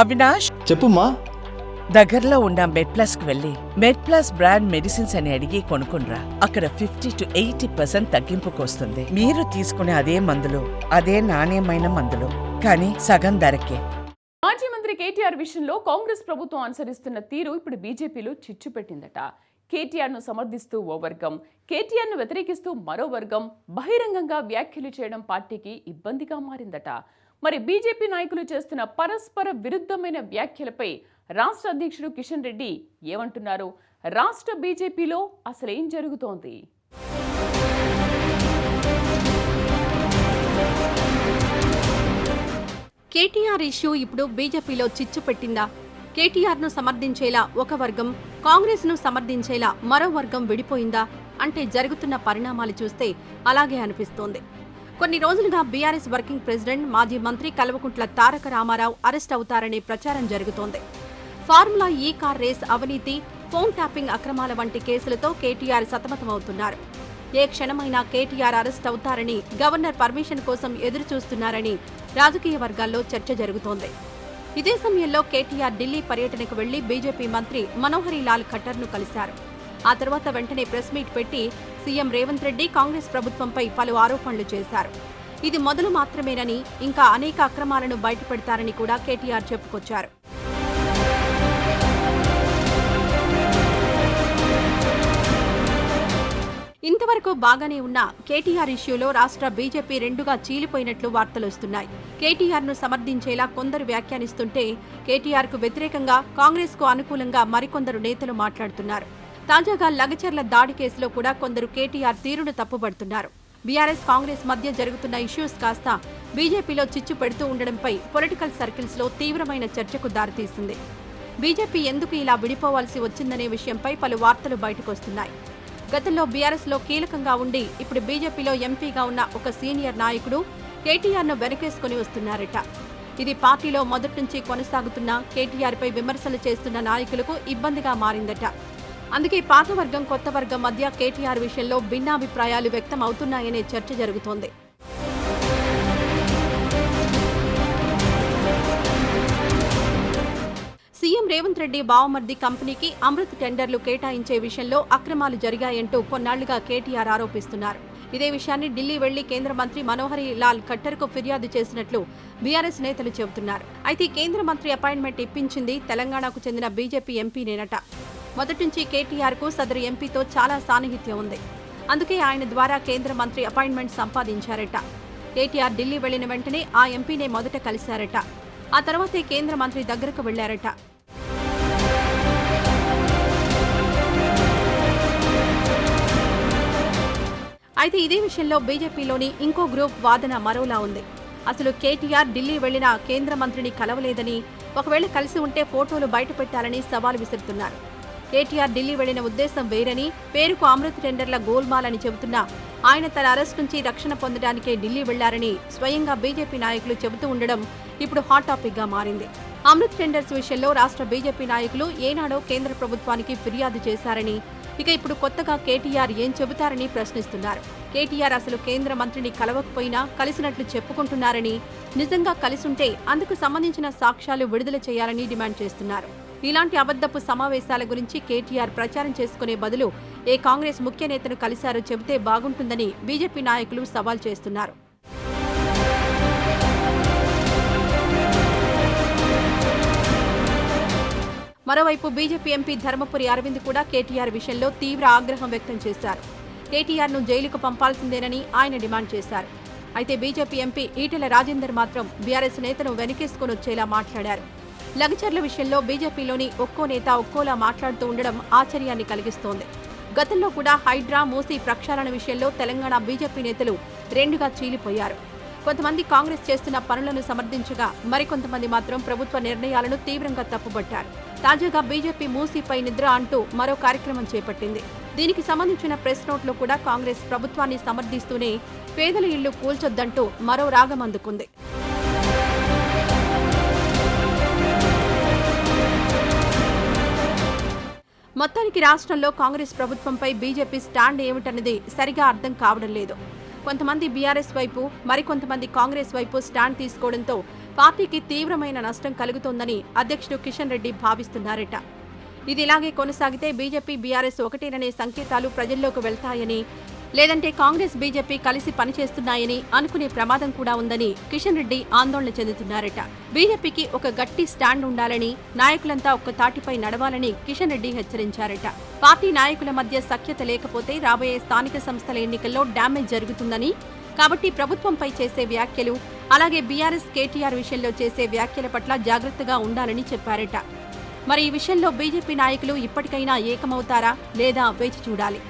అవినాష్? చెప్పుమా దగ్గరలో ఉన్న మెడ్ ప్లస్కు వెళ్ళి మెడ్ ప్లస్ బ్రాండ్ మెడిసిన్స్ అని అడిగి కొనుక్కునరా అక్కడ ఫిఫ్టీ టు ఎయిటీ పర్సెంట్ తగ్గింపుకు వస్తుంది మీరు తీసుకునే అదే మందులు అదే నాణ్యమైన మందులు కానీ సగం ధరకే. మాజీ మంత్రి కేటీఆర్ విషయంలో కాంగ్రెస్ ప్రభుత్వం అనుసరిస్తున్న తీరు ఇప్పుడు బీజేపీలో చిచ్చు పెట్టిందట. కేటీఆర్ను సమర్థిస్తూ ఓ వర్గం కేటీఆర్ను వ్యతిరేకిస్తూ మరో వర్గం బహిరంగంగా వ్యాఖ్యలు చేయడం పార్టీకి ఇబ్బందిగా మారిందట. మరి బీజేపీ నాయకులు చేస్తున్న పరస్పర విరుద్ధమైన వ్యాఖ్యలపై రాష్ట్ర అధ్యక్షుడు కిషన్ రెడ్డి ఏమంటున్నారు? రాష్ట్ర బీజేపీలో అసలేం జరుగుతోంది? కేటీఆర్ ఇష్యూ ఇప్పుడు బీజేపీలో చిచ్చు పెట్టిందా? కేటీఆర్ను సమర్థించేలా ఒక వర్గం కాంగ్రెస్ను సమర్థించేలా మరో వర్గం విడిపోయిందా? అంటే జరుగుతున్న పరిణామాలు చూస్తే అలాగే అనిపిస్తోంది. కొన్ని రోజులుగా బీఆర్ఎస్ వర్కింగ్ ప్రెసిడెంట్ మాజీ మంత్రి కల్వకుంట్ల తారక రామారావు అరెస్ట్ అవుతారనే ప్రచారం జరుగుతోంది. ఫార్ములా ఈ కార్ రేస్ అవినీతి ఫోన్ ట్యాపింగ్ అక్రమాల వంటి కేసులతో కేటీఆర్ సతమతమవుతున్నారు. ఏ క్షణమైనా కేటీఆర్ అరెస్ట్ అవుతారని గవర్నర్ పర్మిషన్ కోసం ఎదురు చూస్తున్నారని రాజకీయ వర్గాల్లో చర్చ జరుగుతోంది. ఇదే సమయంలో కేటీఆర్ ఢిల్లీ పర్యటనకు వెళ్ళి బీజేపీ మంత్రి మనోహరి లాల్ ఖట్టర్ను కలిశారు. ఆ తర్వాత వెంటనే ప్రెస్ మీట్ పెట్టి సీఎం రేవంత్ రెడ్డి కాంగ్రెస్ ప్రభుత్వంపై పలు ఆరోపణలు చేశారు. ఇది మొదలు మాత్రమేనని ఇంకా అనేక అక్రమాలను బయటపెడతారని కూడా కేటీఆర్ చెప్పుకొచ్చారు. ఇంతవరకు బాగానే ఉన్న కేటీఆర్ ఇష్యూలో రాష్ట్ర బీజేపీ రెండుగా చీలిపోయినట్లు వార్తలొస్తున్నాయి కేటీఆర్ను సమర్థించేలా కొందరు వ్యాఖ్యానిస్తుంటే కేటీఆర్కు వ్యతిరేకంగా కాంగ్రెస్కు అనుకూలంగా మరికొందరు నేతలు మాట్లాడుతున్నారు. తాజాగా లగచర్ల దాడి కేసులో కూడా కొందరు కేటీఆర్ తీరును తప్పుబడుతున్నారు. బీఆర్ఎస్ కాంగ్రెస్ మధ్య జరుగుతున్న ఇష్యూస్ కాస్త బీజేపీలో చిచ్చు పెడుతూ ఉండడంపై పొలిటికల్ సర్కిల్స్లో తీవ్రమైన చర్చకు దారితీసింది. బీజేపీ ఎందుకు ఇలా విడిపోవాల్సి వచ్చిందనే విషయంపై పలు వార్తలు బయటకొస్తున్నాయి. గతంలో బీఆర్ఎస్లో కీలకంగా ఉండి ఇప్పుడు బీజేపీలో ఎంపీగా ఉన్న ఒక సీనియర్ నాయకుడు కేటీఆర్ను వెనకేసుకుని వస్తున్నారట. ఇది పార్టీలో మొదటి నుంచి కొనసాగుతున్న కేటీఆర్ పై విమర్శలు చేస్తున్న నాయకులకు ఇబ్బందిగా మారిందట. అందుకే పాత వర్గం కొత్త వర్గం మధ్య కేటీఆర్ విషయంలో భిన్నాభిప్రాయాలు వ్యక్తం అవుతున్నాయనే చర్చ జరుగుతోంది. సీఎం రేవంత్ రెడ్డి బావమర్ది కంపెనీకి అమృత్ టెండర్లు కేటాయించే విషయంలో అక్రమాలు జరిగాయంటూ కొన్నాళ్ళుగా కేటీఆర్ ఆరోపిస్తున్నారు. ఇదే విషయాన్ని ఢిల్లీ వెళ్ళి కేంద్ర మంత్రి మనోహరి లాల్ ఖట్టర్కు ఫిర్యాదు చేసినట్లు బీఆర్ఎస్ నేతలు చెబుతున్నారు. అయితే కేంద్ర మంత్రి అపాయింట్మెంట్ ఇప్పించింది తెలంగాణకు చెందిన బీజేపీ ఎంపీనేనట మొదటి నుంచి కేటీఆర్కు సదరు ఎంపీతో చాలా సాన్నిహిత్యం ఉంది. అందుకే ఆయన ద్వారా కేంద్ర మంత్రి అపాయింట్మెంట్ సంపాదించారట. కేటీఆర్ ఢిల్లీ వెళ్ళిన వెంటనే ఆ ఎంపీనే మొదట కలిశారట. ఆ తర్వాతే కేంద్ర మంత్రి దగ్గరకు వెళ్ళారట. అయితే ఇదే విషయంలో బీజేపీలోని ఇంకో గ్రూప్ వాదన మరోలా ఉంది. అసలు కేటీఆర్ ఢిల్లీ వెళ్ళిన కేంద్ర మంత్రిని కలవలేదని ఒకవేళ కలిసి ఉంటే ఫోటోలు బయట పెట్టాలని సవాల్ విసురుతున్నారు. కేటీఆర్ ఢిల్లీ వెళ్ళిన ఉద్దేశం వేరని పేరుకు అమృత్ టెండర్ల గోల్మాలని చెబుతున్నా. ఆయన తన అరెస్ట్ నుంచి రక్షణ పొందడానికే ఢిల్లీ వెళ్ళారని స్వయంగా బీజేపీ నాయకులు చెబుతూ ఉండడం ఇప్పుడు హాట్ టాపిక్గా మారింది. అమృత్ టెండర్స్ విషయంలో రాష్ట్ర బీజేపీ నాయకులు ఏనాడో కేంద్ర ప్రభుత్వానికి ఫిర్యాదు చేశారని ఇక ఇప్పుడు కొత్తగా కేటీఆర్ ఏం చెబుతారని ప్రశ్నిస్తున్నారు. కేటీఆర్ అసలు కేంద్ర మంత్రిని కలవకపోయినా కలిసినట్లు చెప్పుకుంటున్నారని నిజంగా కలిసుంటే అందుకు సంబంధించిన సాక్ష్యాలు విడుదల చేయాలని డిమాండ్ చేస్తున్నారు. ఇలాంటి అబద్ధపు సమావేశాల గురించి కేటీఆర్ ప్రచారం చేసుకునే బదులు ఏ కాంగ్రెస్ ముఖ్య నేతను కలిశారో చెబితే బాగుంటుందని బీజేపీ నాయకులు సవాల్ చేస్తున్నారు. మరోవైపు బీజేపీ ఎంపీ ధర్మపురి అరవింద్ కూడా కేటీఆర్ విషయంలో తీవ్ర ఆగ్రహం వ్యక్తం చేశారు. కేటీఆర్ను జైలుకు పంపాల్సిందేనని ఆయన డిమాండ్ చేశారు. అయితే బీజేపీ ఎంపీ ఈటెల రాజేందర్ మాత్రం బీఆర్ఎస్ నేతను వెనకేసుకొని వచ్చేలా మాట్లాడారు. లగచర్ల విషయంలో బీజేపీలోని ఒక్కో నేత ఒక్కోలా మాట్లాడుతూ ఉండడం ఆశ్చర్యాన్ని కలిగిస్తోంది. గతంలో కూడా హైడ్రా మూసీ ప్రక్షాళన విషయంలో తెలంగాణ బీజేపీ నేతలు రెండుగా చీలిపోయారు. కొంతమంది కాంగ్రెస్ చేస్తున్న పనులను సమర్థించగా మరికొంతమంది మాత్రం ప్రభుత్వ నిర్ణయాలను తీవ్రంగా తప్పుబట్టారు. తాజాగా బీజేపీ మూసీపై నిద్ర అంటూ మరో కార్యక్రమం చేపట్టింది. దీనికి సంబంధించిన ప్రెస్ నోట్లో కూడా కాంగ్రెస్ ప్రభుత్వాన్ని సమర్థిస్తూనే పేదల ఇళ్ళు కూల్చొద్దంటూ మరో రాగం అందుకుంది. మొత్తానికి రాష్ట్రంలో కాంగ్రెస్ ప్రభుత్వంపై బీజేపీ స్టాండ్ ఏమిటన్నది సరిగా అర్థం కావడం లేదు. కొంతమంది బీఆర్ఎస్ వైపు మరికొంతమంది కాంగ్రెస్ వైపు స్టాండ్ తీసుకోవడంతో పార్టీకి తీవ్రమైన నష్టం కలుగుతోందని అధ్యక్షుడు కిషన్ రెడ్డి భావిస్తున్నారట. ఇది ఇలాగే కొనసాగితే బీజేపీ బీఆర్ఎస్ ఒకటేననే సంకేతాలు ప్రజల్లోకి వెళ్తాయని లేదంటే కాంగ్రెస్ బీజేపీ కలిసి పనిచేస్తున్నాయని అనుకునే ప్రమాదం కూడా ఉందని కిషన్ రెడ్డి ఆందోళన చెందుతున్నారట. బీజేపీకి ఒక గట్టి స్టాండ్ ఉండాలని నాయకులంతా ఒక్క తాటిపై నడవాలని కిషన్ రెడ్డి హెచ్చరించారట. పార్టీ నాయకుల మధ్య సఖ్యత లేకపోతే రాబోయే స్థానిక సంస్థల ఎన్నికల్లో డ్యామేజ్ జరుగుతుందని కాబట్టి ప్రభుత్వంపై చేసే వ్యాఖ్యలు అలాగే బీఆర్ఎస్ కేటీఆర్ విషయంలో చేసే వ్యాఖ్యల పట్ల జాగ్రత్తగా ఉండాలని చెప్పారట. మరి ఈ విషయంలో బీజేపీ నాయకులు ఇప్పటికైనా ఏకమవుతారా లేదా వేచి చూడాలి.